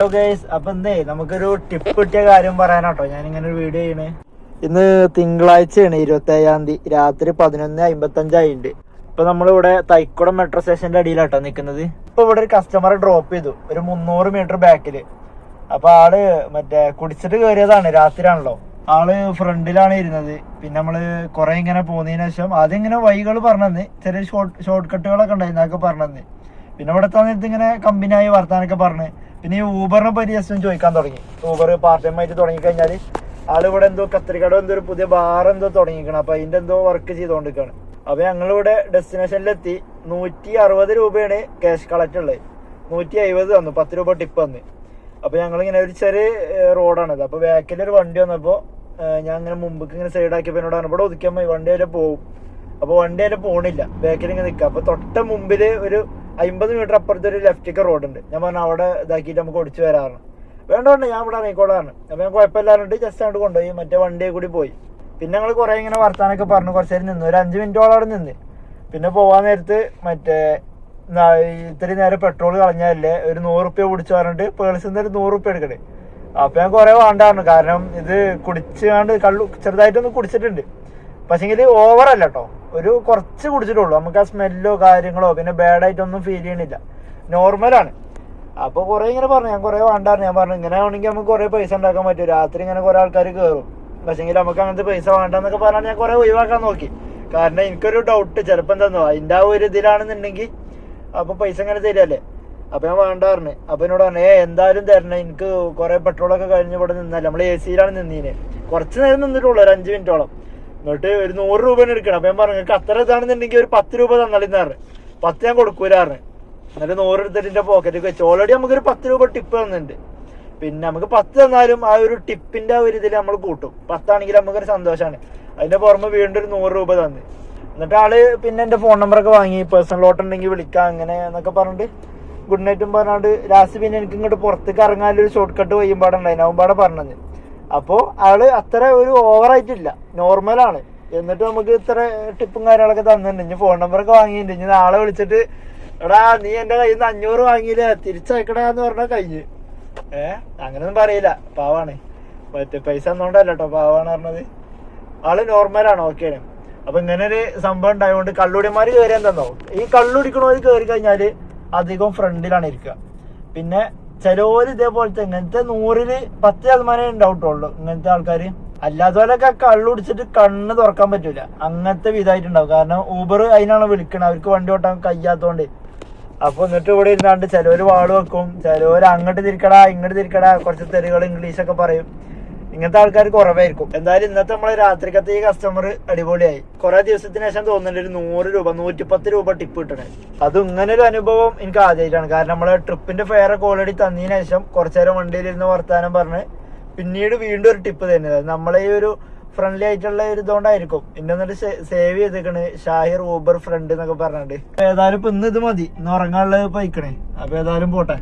Hello guys അപ്പൊ എന്തേ നമുക്കൊരു ടിപ്പ് കിട്ടിയ കാര്യം പറയാനാട്ടോ. ഞാൻ ഇങ്ങനെ ഒരു വീഡിയോ ചെയ്യണേ. ഇന്ന് തിങ്കളാഴ്ചയാണ് ഇരുപത്തി ഏഴാം തീയതി രാത്രി പതിനൊന്ന് അമ്പത്തി അഞ്ചായിണ്ട് ഇപ്പൊ നമ്മളിവിടെ തൈക്കുടം മെട്രോ സ്റ്റേഷന്റെ അടിയിലാട്ടോ നിക്കുന്നത്. ഇപ്പൊ ഇവിടെ ഒരു കസ്റ്റമറെ ഡ്രോപ്പ് ചെയ്തു ഒരു മുന്നൂറ് മീറ്റർ ബാക്കിൽ അപ്പൊ ആൾ മറ്റേ കുടിച്ചിട്ട് കയറിയതാണ് രാത്രിയാണല്ലോ. ആൾ ഫ്രണ്ടിലാണ് ഇരുന്നത്. പിന്നെ നമ്മൾ കുറെ ഇങ്ങനെ പോന്നതിന് ശേഷം ആദ്യം ഇങ്ങനെ വഴികൾ പറഞ്ഞു ചെറിയ ഷോർട്ട് ഷോർട്ട് കട്ടുകളൊക്കെ ഉണ്ടായിരുന്നു അതൊക്കെ പറഞ്ഞത് പിന്നെ ഇവിടെ തന്നിട്ട് ഇങ്ങനെ കമ്പനിയായി വർത്താനൊക്കെ പറഞ്ഞ്. പിന്നെ ഈ ഊബറിനെ പറ്റി ജസ്റ്റ് ചോദിക്കാൻ തുടങ്ങി. ഊബർ പാർട്ട് ടൈം ആയിട്ട് തുടങ്ങിക്കഴിഞ്ഞാൽ കഴിഞ്ഞാൽ ആൾ ഇവിടെ എന്തോ കത്തിരിക്കട എന്തോ ഒരു പുതിയ ബാർ എന്തോ തുടങ്ങിക്കണം അപ്പൊ അതിന്റെ എന്തോ വർക്ക് ചെയ്തുകൊണ്ടിരിക്കുകയാണ് അപ്പൊ ഞങ്ങളിവിടെ ഡെസ്റ്റിനേഷനിലെത്തി നൂറ്റി അറുപത് രൂപയാണ് ക്യാഷ് കളക്ട് ഉള്ളത്. നൂറ്റി അയ്പത് തന്നു പത്ത് രൂപ ടിപ്പ് തന്നു അപ്പൊ ഞങ്ങൾ ഇങ്ങനെ ഒരു ചെറിയ റോഡാണത് അപ്പൊ ബാക്കിൽ ഒരു വണ്ടി വന്നപ്പോ ഞാൻ ഇങ്ങനെ മുമ്പ് ഇങ്ങനെ സൈഡാക്കിയപ്പോ എന്നോട് ഇവിടെ മതി വണ്ടി വരെ പോവും. അപ്പൊ വണ്ടി വരെ പോണില്ല. ബാക്കിൽ ഇങ്ങനെ നിൽക്കുക അപ്പൊ തൊട്ട മുമ്പിൽ ഒരു അമ്പത് മീറ്റർ അപ്പുറത്ത് ഒരു ലെഫ്റ്റിക്ക് ഉണ്ട്. ഞാൻ പറഞ്ഞു അവിടെ ഇതാക്കിയിട്ട് നമുക്ക് ഓടിച്ചു വരാറ്. വേണ്ട വേണ്ട ഞാൻ ഇവിടെ ഇറങ്ങിക്കോളാണ് അപ്പൊ ഞാൻ കുഴപ്പമില്ലാണ്ട് ജസ്റ്റ് അങ്ങോട്ട് കൊണ്ടുപോയി. മറ്റേ വണ്ടിയെ കൂടി പോയി. പിന്നെ ഞങ്ങൾ കുറെ ഇങ്ങനെ വർത്താനൊക്കെ പറഞ്ഞു. കുറച്ച് നേരം നിന്നു. ഒരു അഞ്ച് മിനിറ്റോളം അവിടെ നിന്ന്. പിന്നെ പോവാൻ നേരത്ത് മറ്റേ ഇത്രയും നേരം പെട്രോൾ കളഞ്ഞാലേ ഒരു നൂറ് റുപ്യ പിടിച്ചു പറഞ്ഞിട്ട് പേഴ്സിൽ നിന്ന് ഒരു നൂറ് റുപ്യ എടുക്കണേ അപ്പൊ ഞാൻ കുറെ വേണ്ടായിരുന്നു. കാരണം ഇത് കുടിച്ചാണ്ട് കള്ളു ചെറുതായിട്ടൊന്ന് കുടിച്ചിട്ടുണ്ട്. പക്ഷെങ്കിൽ ഓവർ അല്ല കേട്ടോ ഒരു കുറച്ച് കുടിച്ചിട്ടുള്ളൂ. നമുക്ക് ആ സ്മെല്ലോ കാര്യങ്ങളോ പിന്നെ ബാഡ് ആയിട്ടൊന്നും ഫീൽ ചെയ്യണില്ല. നോർമലാണ് അപ്പോൾ കുറെ ഇങ്ങനെ പറഞ്ഞു. ഞാൻ കുറേ വേണ്ടായിരുന്നു ഞാൻ പറഞ്ഞു ഇങ്ങനെ ആണെങ്കിൽ നമുക്ക് കുറെ പൈസ ഉണ്ടാക്കാൻ പറ്റും. രാത്രി ഇങ്ങനെ കുറെ ആൾക്കാർ കയറും പക്ഷേ നമുക്ക് അങ്ങനത്തെ പൈസ വേണ്ടെന്നൊക്കെ പറഞ്ഞാൽ ഞാൻ കുറെ ഒഴിവാക്കാൻ നോക്കി. കാരണം എനിക്കൊരു ഡൗട്ട് ചിലപ്പോൾ എന്താന്നോ അതിന്റെ ആ ഒരു ഇതിലാണെന്നുണ്ടെങ്കിൽ അപ്പോൾ പൈസ ഇങ്ങനെ തരികയല്ലേ അപ്പൊ ഞാൻ വേണ്ടായിരുന്നു അപ്പൊ എന്നോട് പറഞ്ഞു ഏ എന്തായാലും തരണം. എനിക്ക് കുറെ പെട്രോളൊക്കെ കഴിഞ്ഞ് ഇവിടെ നിന്നല്ലേ. നമ്മൾ എ സിയിലാണ് നിന്നീനെ. കുറച്ച് നേരം നിന്നിട്ടുള്ളൂ. ഒരു അഞ്ച് മിനിറ്റോളം. എന്നിട്ട് ഒരു നൂറ് രൂപ എടുക്കണം. അപ്പൊ ഞാൻ പറഞ്ഞു നിങ്ങൾക്ക് അത്ര ഇതാണെന്നുണ്ടെങ്കിൽ ഒരു പത്ത് രൂപ തന്നാലും പറഞ്ഞു. പത്ത് ഞാൻ കൊടുക്കൂലാറിന് എന്നിട്ട് നൂറ് എടുത്തിട്ട് പോക്കറ്റിൽ വെച്ചു. ഓൾറെഡി നമുക്കൊരു പത്ത് രൂപ ടിപ്പ് തന്നിട്ടുണ്ട്. പിന്നെ നമുക്ക് പത്ത് തന്നാലും ആ ഒരു ടിപ്പിന്റെ ആ ഒരു ഇതിൽ നമ്മൾ കൂട്ടും. പത്താണെങ്കിൽ നമുക്കൊരു സന്തോഷമാണ് അതിന്റെ പുറമെ വീണ്ടും ഒരു നൂറ് രൂപ തന്നു. എന്നിട്ട് ആൾ പിന്നെ എന്റെ ഫോൺ നമ്പറൊക്കെ വാങ്ങി. പേഴ്സണൽ ലോട്ട് ഉണ്ടെങ്കിൽ വിളിക്കാം അങ്ങനെ എന്നൊക്കെ പറഞ്ഞിട്ട് ഗുഡ് നൈറ്റും പറഞ്ഞാണ്ട് ലാസ്റ്റ് പിന്നെ എനിക്ക് ഇങ്ങോട്ട് പുറത്തേക്ക് ഇറങ്ങാനൊരു ഷോർട്ട് കട്ട് വയ്യുമ്പാടുണ്ടായിരുന്നു അവൻപാടെ പറഞ്ഞത്. അപ്പോൾ ആൾ അത്ര ഒരു ഓവറായിട്ടില്ല. നോർമലാണ്. എന്നിട്ട് നമുക്ക് ഇത്ര ടിപ്പും കാര്യങ്ങളൊക്കെ തന്നിട്ടുണ്ട്. ഇനി ഫോൺ നമ്പറൊക്കെ വാങ്ങിയിട്ടുണ്ട്. ഇനി നാളെ വിളിച്ചിട്ട് എടാ നീ എന്റെ കയ്യിൽ നിന്ന് അഞ്ഞൂറ് വാങ്ങിയില്ല? തിരിച്ചയക്കടാ എന്ന് പറഞ്ഞാൽ കഴിഞ്ഞ്. ഏ? അങ്ങനൊന്നും പറയില്ല. പാവാണ്. മറ്റേ പൈസ ഒന്നുകൊണ്ടല്ല കേട്ടോ പാവാണ് പറഞ്ഞത്. ആൾ നോർമലാണ്. ഓക്കെയാണ് അപ്പൊ ഇങ്ങനെ ഒരു സംഭവം ഉണ്ടായതുകൊണ്ട് കള്ളുടിമാര് കയറി എന്താന്നോ ഈ കള്ളുടിക്കണവര് കയറി കഴിഞ്ഞാൽ അധികം ഫ്രണ്ടിലാണ് ഇരിക്കുക പിന്നെ ചിലവര് ഇതേപോലത്തെ ഇങ്ങനത്തെ നൂറിൽ പത്ത് ശതമാനം ഉണ്ടാവട്ടുള്ളൂ ഇങ്ങനത്തെ ആൾക്കാര്. അല്ലാത്തവരൊക്കെ കള്ളുടിച്ചിട്ട് കണ്ണ് തുറക്കാൻ പറ്റൂല. അങ്ങനത്തെ വിധമായിട്ടുണ്ടാവും കാരണം ഊബർ അതിനാണ് വിളിക്കണത്. അവർക്ക് വണ്ടി ഓട്ടാൻ കഴിയാത്തോണ്ട്. അപ്പൊ എന്നിട്ട് ഇവിടെ ഇരുന്നാണ്ട് ചിലവര് വാൾ വെക്കും. ചിലവര് അങ്ങോട്ട് തിരിക്കടാ ഇങ്ങോട്ട് തിരിക്കടാ. കുറച്ച് തെറികൾ ഇംഗ്ലീഷൊക്കെ പറയും. ഇങ്ങനത്തെ ആൾക്കാർ കുറവായിരിക്കും. എന്തായാലും ഇന്നത്തെ നമ്മളെ രാത്രിക്കത്തെ ഈ കസ്റ്റമർ അടിപൊളിയായി. കുറെ ദിവസത്തിന് ശേഷം തോന്നുന്നുണ്ട് ഒരു നൂറ് രൂപ നൂറ്റിപ്പത്ത് രൂപ ടിപ്പ് കിട്ടണേ. അത് ഇങ്ങനെ ഒരു അനുഭവം എനിക്ക് ആദ്യമായിട്ടാണ് കാരണം നമ്മളെ ട്രിപ്പിന്റെ ഫെയർ ഒക്കെ ഓൾറെഡി തന്നതിന് ശേഷം കുറച്ചേരം വണ്ടിയിലിരുന്ന് വർത്താനം പറഞ്ഞ് പിന്നീട് വീണ്ടും ഒരു ടിപ്പ് തരുന്നത്. നമ്മളെ ഈ ഒരു ഫ്രണ്ട്ലി ആയിട്ടുള്ള ഒരു ഇതുകൊണ്ടായിരിക്കും. ഇന്ന എന്നിട്ട് സേവ് ചെയ്തേക്കണ്. ഷാഹിർ ഊബർ ഫ്രണ്ട് എന്നൊക്കെ പറഞ്ഞിട്ട്. ഏതായാലും ഇപ്പൊ ഇന്ന് ഇത് മതി. ഇന്ന് ഉറങ്ങാനുള്ളത് പൈക്കണേ അപ്പൊ ഏതായാലും പോട്ടെ.